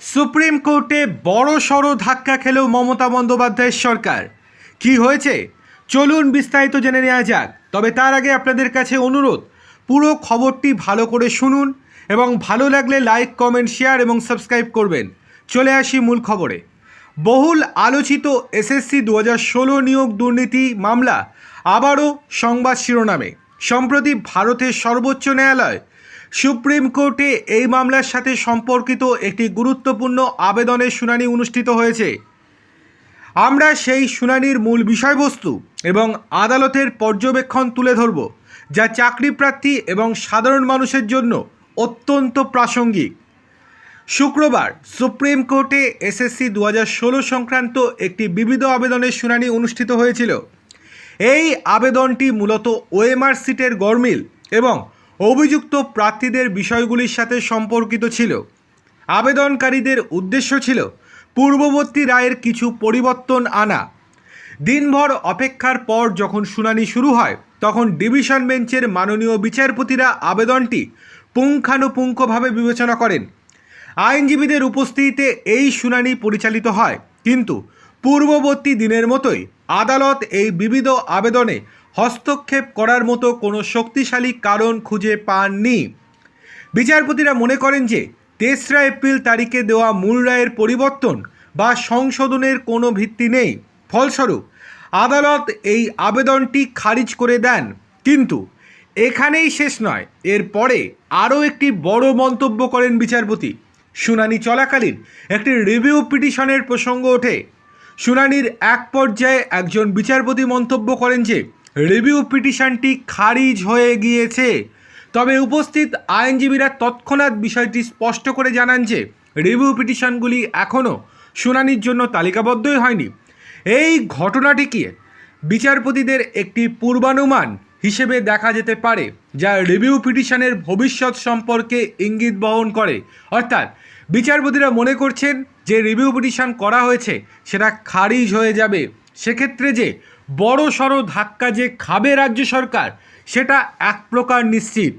Supreme কোর্টে বড় সড়ো ধাক্কা খেলেও মমতা বন্দ্যোপাধ্যায়ের সরকার। কি হয়েছে? চলুন বিস্তারিত জেনে নেওয়া যাক। তবে তার আগে আপনাদের কাছে অনুরোধ, পুরো খবরটি ভালো করে শুনুন এবং ভালো লাগলে লাইক, কমেন্ট, শেয়ার এবং সাবস্ক্রাইব করবেন। চলে আসি মূল খবরে। বহুল আলোচিত এসএসসি দু হাজার ষোলো নিয়োগ দুর্নীতি মামলা আবারও সংবাদ শিরোনামে। সম্প্রতি ভারতের সর্বোচ্চ ন্যায়ালয় সুপ্রিম কোর্টে এই মামলার সাথে সম্পর্কিত একটি গুরুত্বপূর্ণ আবেদনের শুনানি অনুষ্ঠিত হয়েছে। আমরা সেই শুনানির মূল বিষয়বস্তু এবং আদালতের পর্যবেক্ষণ তুলে ধরব, যা চাকরি প্রার্থী এবং সাধারণ মানুষের জন্য অত্যন্ত প্রাসঙ্গিক। শুক্রবার সুপ্রিম কোর্টে এসএসসি দু হাজার ষোলো সংক্রান্ত একটি বিবিধ আবেদনের শুনানি অনুষ্ঠিত হয়েছিল। এই আবেদনটি মূলত ওএমআর সিটের গরমিল এবং অভিযুক্ত প্রার্থীদের বিষয়গুলির সাথে সম্পর্কিত ছিল। আবেদনকারীদের উদ্দেশ্য ছিল পূর্ববর্তী রায়ের কিছু পরিবর্তন আনা। দিনভর অপেক্ষার পর যখন শুনানি শুরু হয়, তখন ডিভিশন বেঞ্চের মাননীয় বিচারপতিরা আবেদনটি পুঙ্খানুপুঙ্খভাবে বিবেচনা করেন। আইনজীবীদের উপস্থিতিতে এই শুনানি পরিচালিত হয়, কিন্তু পূর্ববর্তী দিনের মতোই আদালত এই বিবিধ আবেদনে হস্তক্ষেপ করার মতো কোনো শক্তিশালী কারণ খুঁজে পাননি। বিচারপতিরা মনে করেন যে তেসরা এপ্রিল তারিখে দেওয়া মূল রায়ের পরিবর্তন বা সংশোধনের কোনো ভিত্তি নেই। ফলস্বরূপ, আদালত এই আবেদনটি খারিজ করে দেন। কিন্তু এখানেই শেষ নয়, এরপরে আরও একটি বড় মন্তব্য করেন বিচারপতি। শুনানি চলাকালীন একটি রিভিউ পিটিশনের প্রসঙ্গ ওঠে। শুনানির এক পর্যায়ে একজন বিচারপতি মন্তব্য করেন যে রিভিউ পিটিশনটি খারিজ হয়ে গিয়েছে। তবে উপস্থিত আইনজীবীরা তৎক্ষণাৎ বিষয়টি স্পষ্ট করে জানান যে, রিভিউ পিটিশনগুলি এখনও শুনানির জন্য তালিকাবদ্ধই হয়নি। এই ঘটনাটিকে বিচারপতিদের একটি পূর্বানুমান হিসেবে দেখা যেতে পারে, যা রিভিউ পিটিশনের ভবিষ্যৎ সম্পর্কে ইঙ্গিত বহন করে। অর্থাৎ, বিচারপতিরা মনে করছেন যে রিভিউ পিটিশন করা হয়েছে, সেটা খারিজ হয়ে যাবে। সেক্ষেত্রে যে বড় সড়ো ধাক্কা যে খাবে রাজ্য সরকার সেটা এক প্রকার নিশ্চিত।